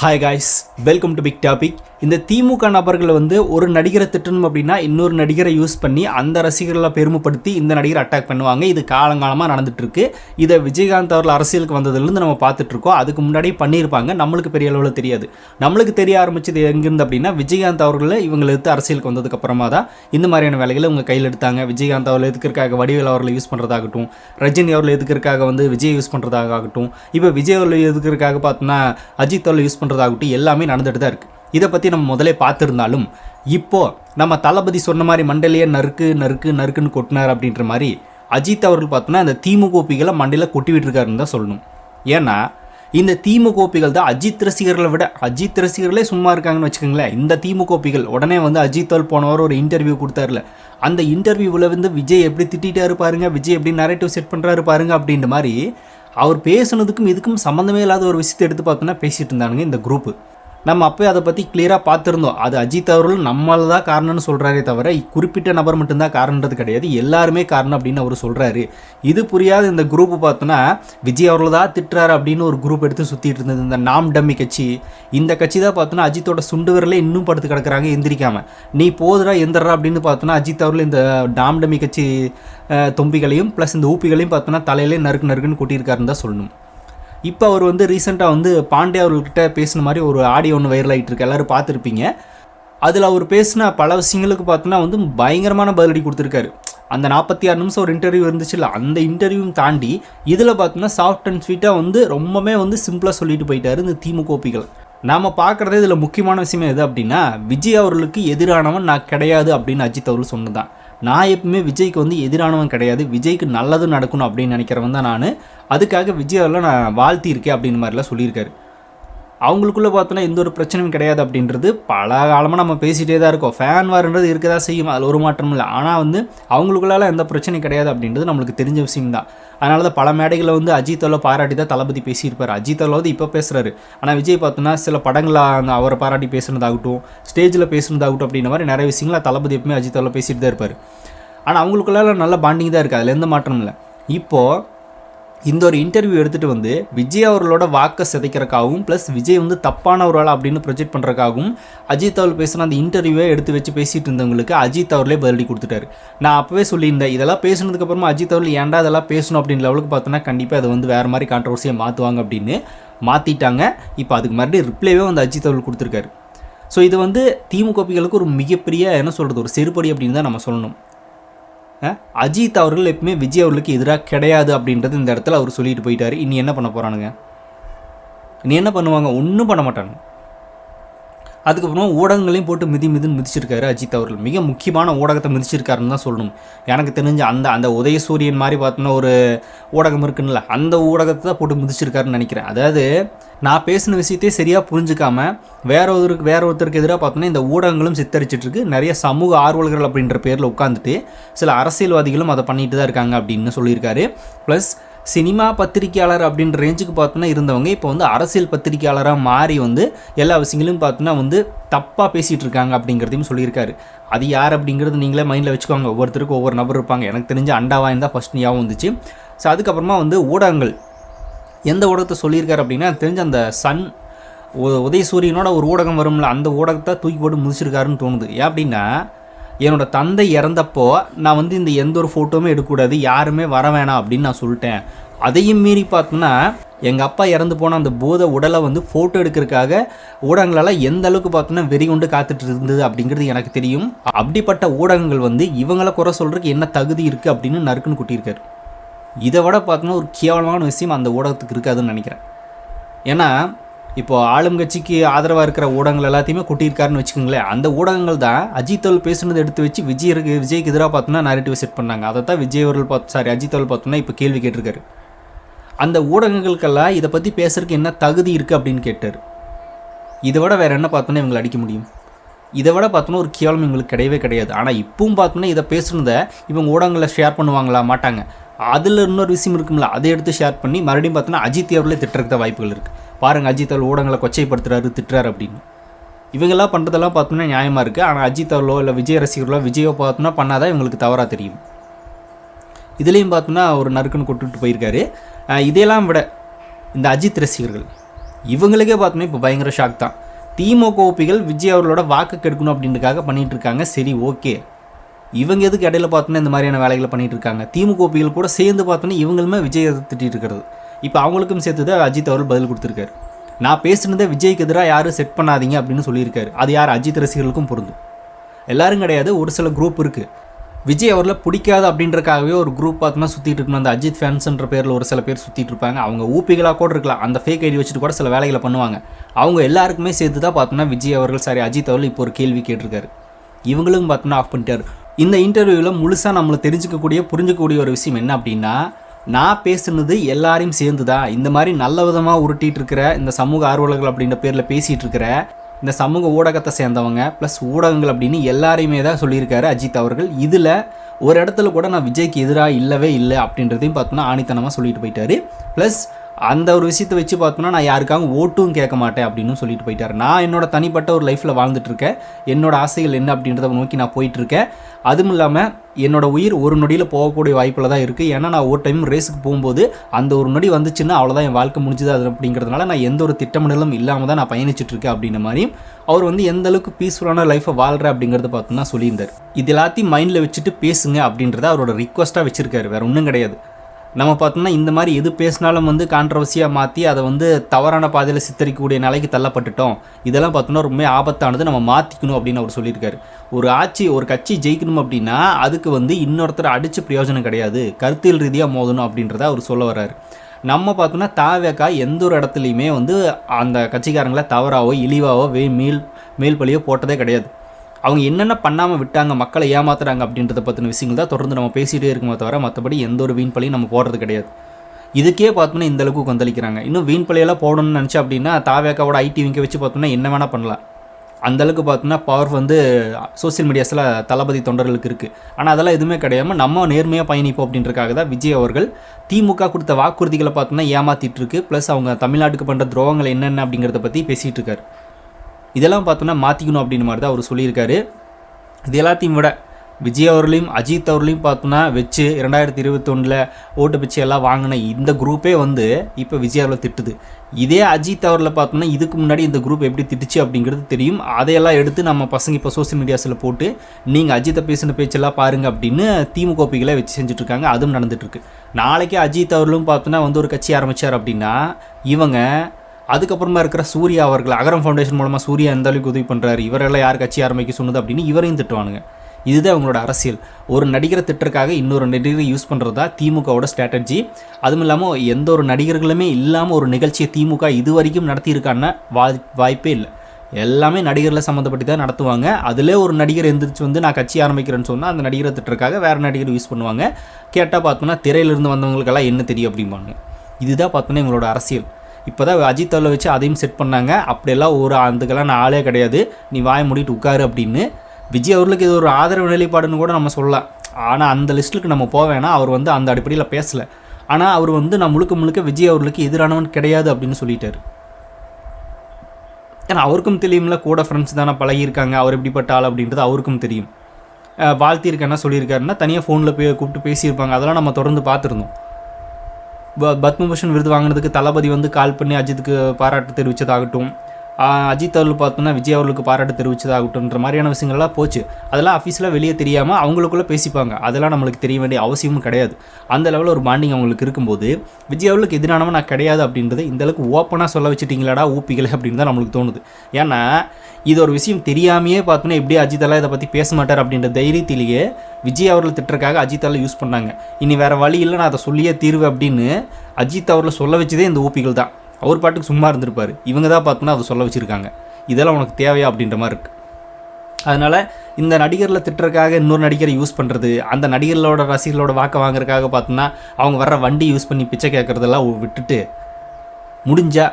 Hi guys, welcome to Big Topic. இந்த திமுக நபர்கள் வந்து ஒரு நடிகரை திட்டணும் அப்படின்னா இன்னொரு நடிகரை யூஸ் பண்ணி அந்த ரசிகர்களை பெருமைப்படுத்தி இந்த நடிகரை அட்டாக் பண்ணுவாங்க. இது காலங்காலமாக நடந்துட்டு இருக்கு இதை விஜயகாந்த் அவர்கள் அரசியலுக்கு வந்ததுலேருந்து நம்ம பார்த்துட்டு இருக்கோம் அதுக்கு முன்னாடி பண்ணியிருப்பாங்க. நம்மளுக்கு பெரிய அளவில் தெரியாது. நம்மளுக்கு தெரிய ஆரம்பிச்சது எங்கிருந்து அப்படின்னா விஜயகாந்த் அவர்கள் இவங்களை எடுத்து அரசியலுக்கு வந்ததுக்கு அப்புறமா தான் இந்த மாதிரியான வேலைகளை இவங்க கையில் எடுத்தாங்க. விஜயகாந்த் அவர்கள் எதுக்கிறக்காக வடிவேல் அவர்களை யூஸ் பண்ணுறதாகட்டும் ரஜினி அவர்கள் எதுக்கிறக்காக வந்து விஜய் யூஸ் பண்ணுறதாகட்டும் இப்போ விஜய் அவர்கள் எதுக்கிறக்காக பார்த்தோன்னா அஜித் அவர்கள் யூஸ் பண்ணுறதாகட்டும் எல்லாமே நடந்துட்டு தான் இருக்குது இதை பற்றி நம்ம முதலே பார்த்துருந்தாலும் இப்போது நம்ம தளபதி சொன்ன மாதிரி மண்டலையே நறுக்கு நறுக்கு நறுக்குன்னு கொட்டினார் அப்படின்ற மாதிரி அஜித் அவர்கள் பார்த்தோன்னா அந்த திமுகோப்பிகளை மண்டையில் கொட்டி விட்டுருக்காருன்னு தான் சொல்லணும். ஏன்னா இந்த திமுகோப்பிகள் தான் அஜித் ரசிகர்களை விட அஜித் ரசிகர்களே சும்மா இருக்காங்கன்னு வச்சுக்கோங்களேன். இந்த திமுகோப்பிகள் உடனே வந்து அஜித்தால் போனவர் ஒரு இன்டர்வியூ கொடுத்தாருல. அந்த இன்டர்வியூவில் வந்து விஜய் எப்படி திட்டிட்டாரு பாருங்க விஜய் எப்படி நரேட்டிவ் செட் பண்ணுறாரு பாருங்க அப்படின்ற மாதிரி அவர் பேசுனதுக்கும் இதுக்கும் சம்மந்தமே இல்லாத ஒரு விஷயத்தை எடுத்து பார்த்தோன்னா பேசிகிட்டு இருந்தானுங்க இந்த குரூப்பு நம்ம அப்போ அதை பற்றி கிளியராக பார்த்துருந்தோம். அது அஜித் அவர்கள் நம்மள தான் காரணம்னு சொல்கிறாரே தவிர குறிப்பிட்ட நபர் மட்டும்தான் காரணன்றது கிடையாது. எல்லாருமே காரணம் அப்படின்னு அவர் சொல்கிறாரு இது புரியாத இந்த குரூப் பார்த்தோன்னா விஜய் அவர்கள் தான் திட்டுறாரு அப்படின்னு ஒரு குரூப் எடுத்து சுற்றிட்டு இருந்தது. இந்த நாம் டம்மி கட்சி. இந்த கட்சி தான் பார்த்தோன்னா அஜித்தோட சுண்டு விரலே இன்னும் படுத்து கிடக்குறாங்க எந்திரிக்காம. நீ போதுடா எந்திரா அப்படின்னு பார்த்தோன்னா அஜித் அவர்கள் இந்த நாம் டம்மி கட்சி தொம்பிகளையும் ப்ளஸ் இந்த ஊப்பிகளையும் பார்த்தோன்னா தலையிலே நறுக்கு நறுக்குன்னு கூட்டியிருக்காருன்னு தான் சொல்லணும். இப்போ அவர் வந்து ரீசெண்டாக வந்து பாண்டே அவர்கிட்ட பேசின மாதிரி ஒரு ஆடியோ ஒன்று வைரல் ஆகிட்டு இருக்கு. எல்லோரும் பார்த்துருப்பீங்க. அதில் அவர் பேசின பல விஷயங்களுக்கு பார்த்தோன்னா வந்து பயங்கரமான பதிலடி கொடுத்துருக்காரு. அந்த நாற்பத்தி ஆறு நிமிஷம் ஒரு இன்டர்வியூ இருந்துச்சுல்ல அந்த இன்டர்வியூவும் தாண்டி இதில் பார்த்தோன்னா சாஃப்ட் அண்ட் ஸ்வீட்டாக வந்து ரொம்பவே வந்து சிம்பிளாக சொல்லிட்டு போயிட்டாரு இந்த திமுகோப்பிகள் நாம் பார்க்குறது இதில் முக்கியமான விஷயம் எது அப்படின்னா விஜய் அவர்களுக்கு எதிரானவன் நான் கிடையாது அப்படின்னு அஜித் அவர்கள் சொன்னதான் நான் எப்பவுமே விஜய்க்கு வந்து எதிரானவன் கிடையாது. விஜய்க்கு நல்லதும் நடக்கணும் அப்படின்னு நினைக்கிறவன் தான் நான். அதுக்காக விஜய் நான் வாழ்த்தியிருக்கேன் அப்படின்னு மாதிரிலாம் சொல்லியிருக்காரு. அவங்களுக்குள்ளே பார்த்தோன்னா எந்த ஒரு பிரச்சனையும் கிடையாது அப்படின்றது பல காலமாக நம்ம பேசிகிட்டே தான் இருக்கோம். ஃபேன் வார்ன்றது இருக்க தான் செய்யும். அதில் ஒரு மாற்றமும் இல்லை. ஆனால் வந்து அவங்களுக்குள்ளால எந்த பிரச்சனையும் கிடையாது அப்படின்றது நம்மளுக்கு தெரிஞ்ச விஷயம் தான் அதனால தான் பல மேடைகளை வந்து அஜித்தோல பாராட்டி தான் தளபதி பேசியிருப்பார். அஜித் வந்து இப்போ பேசுகிறாரு ஆனால் விஜய் பார்த்தோன்னா சில படங்களில் அந்த அவரை பாராட்டி பேசுனதாகட்டும் ஸ்டேஜில் பேசுனதாகட்டும் அப்படின்ற மாதிரி நிறைய விஷயங்களை தளபதி எப்பவுமே அஜித் அவர்களை பேசிட்டு தான் இருப்பார். ஆனால் அவங்களுக்குள்ளால நல்ல பாண்டிங் தான் இருக்குது அதில் எந்த மாற்றமும் இல்லை. இப்போது இந்த ஒரு இன்டர்வியூ எடுத்துகிட்டு வந்து விஜய் அவர்களோட வாக்கை சிதைக்கிறக்காகவும் ப்ளஸ் விஜய் வந்து தப்பான ஒரு அப்படின்னு ப்ரொஜெக்ட் பண்ணுறக்காகவும் அஜித் அவர்கள் பேசின அந்த இன்டர்வியூவை எடுத்து வச்சு பேசிட்டு இருந்தவங்களுக்கு அஜித் அவர்களே பதிலடி கொடுத்துட்டாரு. நான் அப்போவே சொல்லியிருந்தேன் இதெல்லாம் பேசுனதுக்கப்புறமா அஜித் அவர்கள் ஏன்டா இதெல்லாம் பேசணும்? அப்படின்ற லெவலுக்கு பார்த்தோன்னா கண்டிப்பாக அதை வந்து வேறு மாதிரி கான்ட்ரவர்சியை மாற்றுவாங்க அப்படின்னு மாற்றிட்டாங்க இப்போ அதுக்கு மறுபடியும் ரிப்ளைவே வந்து அஜித் அவர்கள் கொடுத்துருக்காரு. ஸோ இது வந்து திமுகபிகளுக்கு ஒரு மிகப்பெரிய என்ன சொல்கிறது ஒரு செருப்படி அப்படின்னு தான் நம்ம சொல்லணும். அஜித் அவர்கள் எப்பவுமே விஜய் அவர்களுக்கு எதிராக கிடையாது அப்படின்றது இந்த இடத்துல அவர் சொல்லிட்டு போயிட்டாரு. இனி என்ன பண்ண போகிறானுங்க இனி என்ன பண்ணுவாங்க? ஒன்றும் பண்ண மாட்டானுங்க. அதுக்கப்புறமா ஊடகங்களையும் போட்டு மிதி மிதின்னு மிதிச்சிருக்காரு அஜித் அவர்கள். மிக முக்கியமான ஊடகத்தை மிதிச்சிருக்காருன்னு தான் சொல்லணும். எனக்கு தெரிஞ்ச அந்த அந்த உதயசூரியன் மாதிரி பார்த்தோன்னா ஒரு ஊடகம் இருக்குன்னுல அந்த ஊடகத்தை தான் போட்டு மிதிச்சிருக்காருன்னு நினைக்கிறேன். அதாவது நான் பேசின விஷயத்தையே சரியாக புரிஞ்சுக்காம வேற ஒருத்தருக்கு வேற ஒருத்தருக்கு எதிராக பார்த்தோன்னா இந்த ஊடகங்களும் சித்தரிச்சிட்ருக்கு. நிறைய சமூக ஆர்வலர்கள் அப்படின்ற பேரில் உட்காந்துட்டு சில அரசியல்வாதிகளும் அதை பண்ணிட்டு தான் இருக்காங்க அப்படின்னு சொல்லியிருக்காரு. ப்ளஸ் சினிமா பத்திரிக்கையாளர் அப்படின்ற ரேஞ்சுக்கு பார்த்தோன்னா இருந்தவங்க இப்போ வந்து அரசியல் பத்திரிக்கையாளராக மாறி வந்து எல்லா விஷயங்களையும் பார்த்தோன்னா வந்து தப்பாக பேசிகிட்டு இருக்காங்க அப்படிங்கிறதையும் சொல்லியிருக்காரு. அது யார் அப்படிங்கிறது நீங்களே மைண்டில் வச்சுக்கோங்க. ஒவ்வொருத்தருக்கும் ஒவ்வொரு நபர் இருப்பாங்க. எனக்கு தெரிஞ்ச அண்டாவாயின் தான் ஃபஸ்ட் ஞாபகம் வந்துச்சு. ஸோ அதுக்கப்புறமா வந்து ஊடகங்கள். எந்த ஊடகத்தை சொல்லியிருக்காரு அப்படின்னா தெரிஞ்ச அந்த சன் உதயசூரியனோட ஒரு ஊடகம் வரும்ல அந்த ஊடகத்தை தூக்கி போட்டு முடிச்சிருக்காருன்னு தோணுது. ஏன் அப்படின்னா என்னோட தந்தை இறந்தப்போ நான் வந்து இந்த எந்த ஒரு ஃபோட்டோவுமே எடுக்கக்கூடாது யாருமே வர வேணாம் அப்படின்னு நான் சொல்லிட்டேன். அதையும் மீறி பார்த்தோன்னா எங்கள் அப்பா இறந்து போன அந்த பூத உடலை வந்து ஃபோட்டோ எடுக்கிறதுக்காக ஊடகங்களெல்லாம் எந்த அளவுக்கு பார்த்தோன்னா வெறி கொண்டு காத்துட்டு இருந்தது அப்படிங்கிறது எனக்கு தெரியும். அப்படிப்பட்ட ஊடகங்கள் வந்து இவங்களை குறை சொல்கிறதுக்கு என்ன தகுதி இருக்குது அப்படின்னு நறுக்குன்னு கூட்டியிருக்காரு. இதை விட பார்த்தோன்னா ஒரு கேவலமான விஷயம் அந்த ஊடகத்துக்கு இருக்காதுன்னு நினைக்கிறேன். ஏன்னா இப்போ ஆளும் கட்சிக்கு ஆதரவாக இருக்கிற ஊடகங்கள் எல்லாத்தையுமே கொட்டியிருக்காருன்னு வச்சுக்கோங்களேன். அந்த ஊடகங்கள் தான் அஜித் அவர்கள் பேசுனதை எடுத்து வச்சு விஜய் விஜய்க்கு எதிராக பார்த்தோன்னா நரேட்டிவ் செட் பண்ணாங்க. அதை தான் விஜய் அவர்கள் பார்த்து சாரி அஜித் அவர்கள் பார்த்தோன்னா இப்போ கேள்வி கேட்டிருக்காரு. அந்த ஊடகங்களுக்கெல்லாம் இதை பற்றி பேசுறதுக்கு என்ன தகுதி இருக்குது அப்படின்னு கேட்டார். இதை விட வேறு என்ன பார்த்தோன்னா இவங்களை அடிக்க முடியும். இதை விட பார்த்தோன்னா ஒரு கேவலம் இவங்களுக்கு கிடையவே கிடையாது. ஆனால் இப்பவும் பார்த்தோன்னா இதை பேசுனதை இவங்க ஊடகங்களை ஷேர் பண்ணுவாங்களா மாட்டாங்க. அதில் இன்னொரு விஷயம் இருக்கும்ல அதை எடுத்து ஷேர் பண்ணி மறுபடியும் பார்த்தோன்னா அஜித் அவர்களே திட்டுறதுக்கு வாய்ப்புகள் இருக்குது பாருங்கள் அஜித் அவர்கள் ஊடகங்களை கொச்சைப்படுத்துறாரு திட்டுறாரு அப்படின்னு. இவங்கெல்லாம் பண்ணுறதெல்லாம் பார்த்தோன்னா நியாயமாக இருக்குது ஆனால் அஜித் அவர்களோ இல்லை விஜய் ரசிகர்களோ விஜயோ பார்த்தோன்னா பண்ணாதான் இவங்களுக்கு தவறாக தெரியும். இதுலேயும் பார்த்தோன்னா ஒரு நறுக்குன்னு கொட்டுட்டு போயிருக்காரு. இதையெல்லாம் விட இந்த அஜித் ரசிகர்கள் இவங்களுக்கே பார்த்தோன்னா இப்போ பயங்கர ஷாக் தான். திமுக ஓபிகள் விஜய் அவர்களோட வாக்கு கெடுக்கணும் அப்படின்றதுக்காக பண்ணிகிட்டு இருக்காங்க. சரி ஓகே. இவங்க எதுக்கு இடையில பார்த்தோன்னா இந்த மாதிரியான வேலைகளை பண்ணிகிட்டு இருக்காங்க? திமுக ஓபிகள் கூட சேர்ந்து பார்த்தோன்னா இவங்களுமே விஜய் திட்டிட்டு இருக்கிறது. இப்போ அவங்களுக்கும் சேர்த்து தான் அஜித் அவர்கள் பதில் கொடுத்துருக்காரு. நான் பேசுனதை விஜய்க்கு எதிராக யாரும் செட் பண்ணாதீங்க அப்படின்னு சொல்லியிருக்காரு. அது யார்? அஜித் ரசிகர்களுக்கும் பொருந்தும். எல்லாரும் கிடையாது ஒரு சில குரூப் இருக்குது விஜய் அவரில் பிடிக்காது அப்படின்றக்காகவே ஒரு குரூப் பார்த்தோன்னா சுற்றிட்டு இருக்கணும். அந்த அஜித் ஃபேன்ஸ்ன்ற பேரில் ஒரு சில பேர் சுற்றிட்டு இருப்பாங்க. அவங்க ஊப்பிகளாக கூட இருக்கலாம். அந்த ஃபேக் ஐடி வச்சுட்டு கூட சில வேலைகளை பண்ணுவாங்க. அவங்க எல்லாருக்குமே சேர்த்து தான் பார்த்தோன்னா விஜய் அவர்கள் சாரி அஜித் அவர்கள் இப்போ ஒரு கேள்வி கேட்டிருக்காரு. இவங்களும் பார்த்தோன்னா ஆஃப் பண்ணிட்டார். இந்த இன்டர்வியூவில் முழுசாக நம்மளை தெரிஞ்சுக்கக்கூடிய புரிஞ்சுக்கக்கூடிய ஒரு விஷயம் என்ன அப்படின்னா நான் பேசுனது எல்லாரையும் சேர்ந்துதான் இந்த மாதிரி நல்ல விதமாக உருட்டிட்டு இருக்கிற இந்த சமூக ஆர்வலர்கள் அப்படின்ற பேரில் பேசிகிட்டு இருக்கிற இந்த சமூக ஊடகத்தை சேர்ந்தவங்க ப்ளஸ் ஊடகங்கள் அப்படின்னு எல்லாரையுமே தான் சொல்லியிருக்காரு அஜித் அவர்கள். இதில் ஒரு இடத்துல கூட நான் விஜய்க்கு எதிராக இல்லவே இல்லை அப்படின்றதையும் பார்த்தோன்னா ஆணித்தனமாக சொல்லிட்டு போயிட்டாரு. ப்ளஸ் அந்த ஒரு விஷயத்தை வச்சு பார்த்தோன்னா நான் யாருக்காகவும் ஓட்டும் கேட்க மாட்டேன் அப்படின்னு சொல்லிட்டு போயிட்டார். நான் என்னோட தனிப்பட்ட ஒரு லைஃப்பில் வாழ்ந்துட்டு இருக்கேன் என்னோட ஆசைகள் என்ன அப்படின்றத நோக்கி நான் போயிட்டு இருக்கேன் அதுவும் இல்லாமல் என்னோட உயிர் ஒரு நொடியில் போகக்கூடிய வாய்ப்பில் தான் இருக்குது ஏன்னா நான் ஒரு டைம் ரேஸுக்கு போகும்போது அந்த ஒரு நொடி வந்துச்சுன்னா அவ்வளோதான் என் வாழ்க்கை முடிஞ்சுது. அது அப்படிங்கிறதுனால நான் எந்த ஒரு திட்டமிடலும் இல்லாமல் தான் நான் பயணிச்சிட்ருக்கேன் அப்படின்ற மாதிரியும் அவர் வந்து எந்த அளவுக்கு பீஸ்ஃபுல்லான லைஃப்பை வாழ்கிற அப்படிங்கிறத பார்த்தோன்னா சொல்லியிருந்தார். இது எல்லாத்தையும் மைண்டில் வச்சுட்டு பேசுங்க அப்படின்றத அவரோட ரிக்வஸ்ட்டாக வச்சுருக்காரு. வேறு ஒன்றும் கிடையாது. நம்ம பார்த்தோம்னா இந்த மாதிரி எது பேசினாலும் வந்து கான்ட்ரவர்சியாக மாற்றி அதை வந்து தவறான பாதையில் சித்தரிக்கக்கூடிய நிலைக்கு தள்ளப்பட்டுட்டோம். இதெல்லாம் பார்த்தோன்னா ரொம்ப ஆபத்தானது நம்ம மாற்றிக்கணும் அப்படின்னு அவர் சொல்லியிருக்காரு. ஒரு ஆட்சி ஒரு கட்சி ஜெயிக்கணும் அப்படின்னா அதுக்கு வந்து இன்னொருத்தர் அடித்து பிரயோஜனம் கிடையாது. கருத்தியல் ரீதியாக மோதணும் அப்படின்றத அவர் சொல்ல வர்றாரு. நம்ம பார்த்தோன்னா தாவேக்கா எந்த ஒரு இடத்துலையுமே வந்து அந்த கட்சிக்காரங்களை தவறாவோ இழிவாவோ வே மேல் மேல் பழியோ போட்டதே கிடையாது. அவங்க என்னென்ன பண்ணாமல் விட்டாங்க மக்களை ஏமாத்துறாங்க அப்படின்றத பற்றின விஷயங்கள் தான் தொடர்ந்து நம்ம பேசிகிட்டே இருக்குமே தவிர மற்றபடி எந்த ஒரு வீண் பழியும் நம்ம போடுறது கிடையாது. இதுக்கே பார்த்தோன்னா இந்த அளவுக்கு கொந்தளிக்கிறாங்க. இன்னும் வீண் பழையெல்லாம் போடணும்னு நினச்சா அப்படின்னா தாவேக்காவோட ஐடி விங்க வச்சு பார்த்தோம்னா என்ன வேணால் பண்ணலாம். அந்தளவுக்கு பார்த்தோம்னா பார்த்தோன்னா பவர் வந்து சோஷியல் மீடியாஸில் தளபதி தொண்டர்களுக்கு இருக்குது ஆனால் அதெல்லாம் எதுவுமே கிடையாமல் நம்ம நேர்மையாக பயணிப்போம் அப்படின்றக்காக தான் விஜய் அவர்கள் திமுக கொடுத்த வாக்குறுதிகளை பார்த்தோன்னா ஏமாத்திட்டு இருக்கு. ப்ளஸ் அவங்க தமிழ்நாட்டுக்கு பண்ணுற துரோகங்கள் என்னென்ன அப்படிங்கிறத பற்றி பேசிகிட்டு இருக்காரு. இதெல்லாம் பார்த்தோன்னா மாற்றிக்கணும் அப்படின்னு மாதிரி தான் அவர் சொல்லியிருக்காரு. இது எல்லாத்தையும் விட விஜய் அவர்களையும் அஜித் அவர்களையும் பார்த்தோன்னா வச்சு ரெண்டாயிரத்தி இருபத்தொன்னில் ஓட்டு பிச்சை எல்லாம் வாங்கின இந்த குரூப்பே வந்து இப்போ விஜய் அவர்களை திட்டுது. இதே அஜித் அவர்களை பார்த்தோன்னா இதுக்கு முன்னாடி இந்த குரூப் எப்படி திட்டுச்சு அப்படிங்கிறது தெரியும். அதையெல்லாம் எடுத்து நம்ம பசங்க இப்போ சோஷியல் மீடியாஸில் போட்டு நீங்கள் அஜித்தை பேசின பேச்செல்லாம் பாருங்க அப்படின்னு திமுக கோப்பிகளை வச்சு செஞ்சுட்ருக்காங்க. அதுவும் நடந்துகிட்ருக்கு நாளைக்கே நாளைக்கு அஜித் அவர்களும் பார்த்தோன்னா வந்து ஒரு கட்சி ஆரம்பித்தார் அப்படின்னா இவங்க அதுக்கப்புறமா இருக்கிற சூர்யா அவர்கள் அகரம் ஃபவுண்டேஷன் மூலமாக சூர்யா எந்த அளவுக்கு உதவி பண்ணுறாரு இவரெல்லாம் யார் கட்சி ஆரம்பிக்க சொன்னது அப்படின்னு இவரையும் திட்டுவானுங்க. இதுதான் அவங்களோட அரசியல். ஒரு நடிகரை திட்டருக்காக இன்னொரு நடிகரை யூஸ் பண்ணுறதா திமுகவோட ஸ்ட்ராட்டஜி அதுவும் இல்லாமல் எந்த ஒரு நடிகர்களுமே இல்லாமல் ஒரு நிகழ்ச்சியை திமுக இது வரைக்கும் நடத்தியிருக்கான வாய் வாய்ப்பே இல்லை. எல்லாமே நடிகரில் சம்மந்தப்பட்டு தான் நடத்துவாங்க. அதிலே ஒரு நடிகர் எந்திரிச்சு வந்து நான் கட்சி ஆரம்பிக்கிறேன்னு சொன்னால் அந்த நடிகரை திட்டருக்காக வேறு நடிகர் யூஸ் பண்ணுவாங்க. கேட்டால் பார்த்தோன்னா திரையிலிருந்து வந்தவங்களுக்கெல்லாம் என்ன தெரியும் அப்படிம்பாங்க இதுதான் பார்த்தோன்னா இவங்களோட அரசியல். இப்போ தான் அஜித் அவளை வச்சு அதையும் செட் பண்ணாங்க. அப்படியெல்லாம் ஒரு அதுக்கெல்லாம் நான் ஆளே கிடையாது. நீ வாய மூடிட்டு உட்காரு அப்படின்னு. விஜய் அவர்களுக்கு இது ஒரு ஆதரவு நிலைப்பாடுன்னு கூட நம்ம சொல்லலாம். ஆனால் அந்த லிஸ்ட்டுக்கு நம்ம போவேன்னா அவர் வந்து அந்த அடிப்படையில் பேசலை. ஆனால் அவர் வந்து நான் முழுக்க முழுக்க விஜய் அவர்களுக்கு எதிரானவன் கிடையாது அப்படின்னு சொல்லிட்டார். ஏன்னா அவருக்கும் தெரியும்ல கூட ஃப்ரெண்ட்ஸ் தானே பழகியிருக்காங்க. அவர் எப்படிப்பட்ட ஆள் அப்படின்றது அவருக்கும் தெரியும். அஹ் வாழ்த்தியிருக்கேன்னா சொல்லியிருக்காருன்னா தனியாக ஃபோனில் போய் கூப்பிட்டு பேசியிருப்பாங்க. அதெல்லாம் நம்ம தொடர்ந்து பார்த்துருந்தோம். பத்மபூஷன் விருது வாங்கினதுக்கு தளபதி வந்து கால் பண்ணி அஜித்துக்கு பாராட்டு தெரிவித்ததாகட்டும் அஜித் அவர்கள் பார்த்தோன்னா விஜய் அவர்களுக்கு பாராட்டு தெரிவித்ததாகட்டும்ன்ற மாதிரியான விஷயங்கள்லாம் போச்சு. அதெல்லாம் அஃபீஸில் வெளியே தெரியாமல் அவங்களுக்குள்ளே பேசிப்பாங்க. அதெல்லாம் நம்மளுக்கு தெரிய வேண்டிய அவசியமும் கிடையாது. அந்த லெவலில் ஒரு பாண்டிங் அவங்களுக்கு இருக்கும்போது விஜய் அவர்களுக்கு எதிரானவன் நான் கிடையாது அப்படின்றத இந்த அளவுக்கு ஓப்பனாக சொல்ல வச்சுட்டிங்களாடா ஊப்பிகளை அப்படின்னு தான் நம்மளுக்கு தோணுது. ஏன்னா இது ஒரு விஷயம் தெரியாமையே பார்த்தோன்னா எப்படி அஜித்தெல்லாம் இதை பற்றி பேச மாட்டார் அப்படின்ற தைரியத்திலேயே விஜய் அவர்கள் திட்டுறக்காக அஜித்தால யூஸ் பண்ணாங்க. இனி வேறு வழி இல்லை நான் அதை சொல்லியே தீர்வு அப்படின்னு அஜித் அவர்களை சொல்ல வச்சதே இந்த ஊப்பிகள் தான். அவர் பாட்டுக்கு சும்மா இருந்திருப்பார். இவங்க தான் பார்த்தோன்னா அதை சொல்ல வச்சுருக்காங்க. இதெல்லாம் உனக்கு தேவையா அப்படின்ற மாதிரி இருக்குது அதனால் இந்த நடிகரில் திட்டுறதுக்காக இன்னொரு நடிகரை யூஸ் பண்ணுறது அந்த நடிகர்களோட ரசிகர்களோட வாக்கை வாங்குறதுக்காக பார்த்தோன்னா அவங்க வர்ற வண்டி யூஸ் பண்ணி பிச்சை கேட்குறதெல்லாம் விட்டுட்டு முடிஞ்சா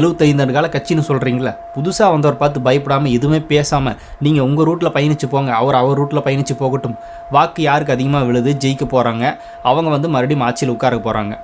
எழுபத்தைந்து கால கட்சின்னு சொல்கிறீங்களா புதுசாக வந்தவர் பார்த்து பயப்படாமல் எதுவுமே பேசாமல் நீங்கள் உங்கள் ரூட்டில் பயணித்து போங்க அவர் அவர் ரூட்டில் பயணித்து போகட்டும். வாக்கு யாருக்கு அதிகமாக விழுது ஜெயிக்க போகிறாங்க அவங்க வந்து மறுபடியும் ஆட்சியில் உட்கார போகிறாங்க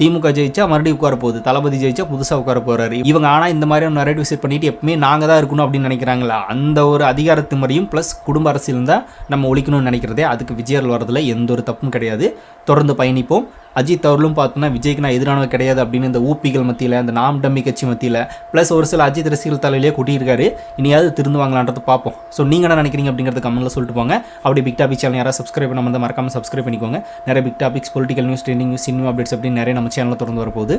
திமுக ஜெயிச்சா மறுபடியும் உட்கார போகுது. தளபதி ஜெயிச்சா புதுசாக உட்கார போறாரு. இவங்க ஆனால் இந்த மாதிரியான நரேட்டிவ் செட் பண்ணிட்டு எப்பவுமே நாங்கள் தான் இருக்கணும் அப்படின்னு நினைக்கிறாங்களா? அந்த ஒரு அதிகாரத்து முறையும் ப்ளஸ் குடும்ப அரசியல் தான் நம்ம ஒழிக்கணும்னு நினைக்கிறதே. அதுக்கு விஜயர் வரதுல எந்த ஒரு தப்பும் கிடையாது. தொடர்ந்து பயணிப்போம். அஜித் அவர்களும் பார்த்தோன்னா விஜய்க்கு நான் எதிரானவர் கிடையாது அப்படின்னு இந்த ஊப்பிகள் மத்தியில் அந்த நாம் டம்மி கட்சி மத்தியில் ப்ளஸ் ஒரு சில அஜித் ரசிகர்கள் தலையிலேயே கூட்டியிருக்காரு. இனியாவது திருந்து வாங்கலான்றதை பார்ப்போம். ஸோ நீங்கள் என்ன நினைக்கிறீங்க அப்படிங்கிறது கமெண்ட்டில் சொல்லிட்டு போங்க. அப்படி பிக் டாபிக் சேனல் யாராவது சப்ஸ்கிரைப் பண்ணாமல் மறக்காம சப்ஸ்கிரைப் பண்ணிக்கோங்க. நிறைய big topics political news trending news cinema updates அப்படின்னு நிறைய நம்ம நம்ம சேனலில் தொடர்ந்து வரப்போகுது.